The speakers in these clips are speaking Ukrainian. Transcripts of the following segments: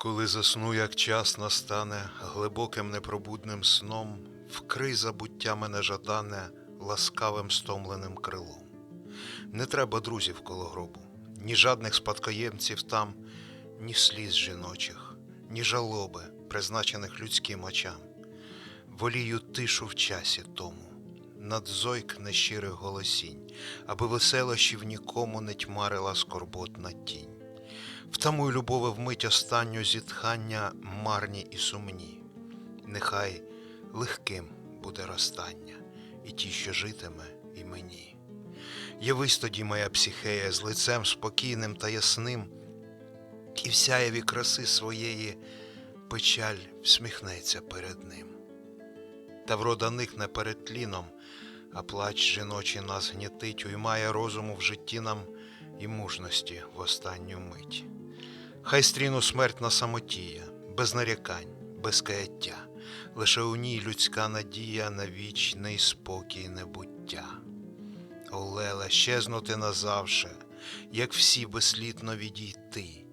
Коли засну, як час настане, глибоким непробудним сном, вкрий забуття мене жадане ласкавим стомленим крилом. Не треба друзів коло гробу, ні жадних спадкоємців там, ні сліз жіночих, ні жалоби, призначених людським очам. Волію тишу в часі тому, надзойк нещирих голосінь, аби веселощів нікому не тьмарила скорботна тінь. Втамуй любове вмить останню зітхання марні і сумні. Нехай легким буде розстання, і ті, що житиме, і мені. Явись тоді, моя психея, з лицем спокійним та ясним, і в сяєві краси своєї печаль всміхнеться перед ним. Та врода никне перед тліном, а плач жіночий нас гнітить, уймає розуму в житті нам і мужності в останню мить. Хай стріну смерть на самотія, без нарікань, без каяття, лише у ній людська надія на вічне й спокій небуття. Олеле, щезнути назавше, як всі безслідно відійти,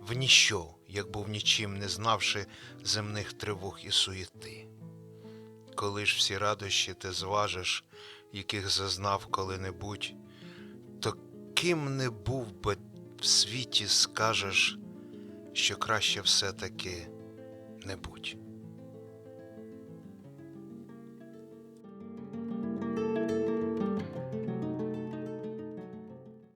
в ніщо, як був нічим не знавши земних тривог і суєти. Коли ж всі радощі ти зважиш, яких зазнав коли-небудь, ким не був би в світі, скажеш, що краще все-таки не будь.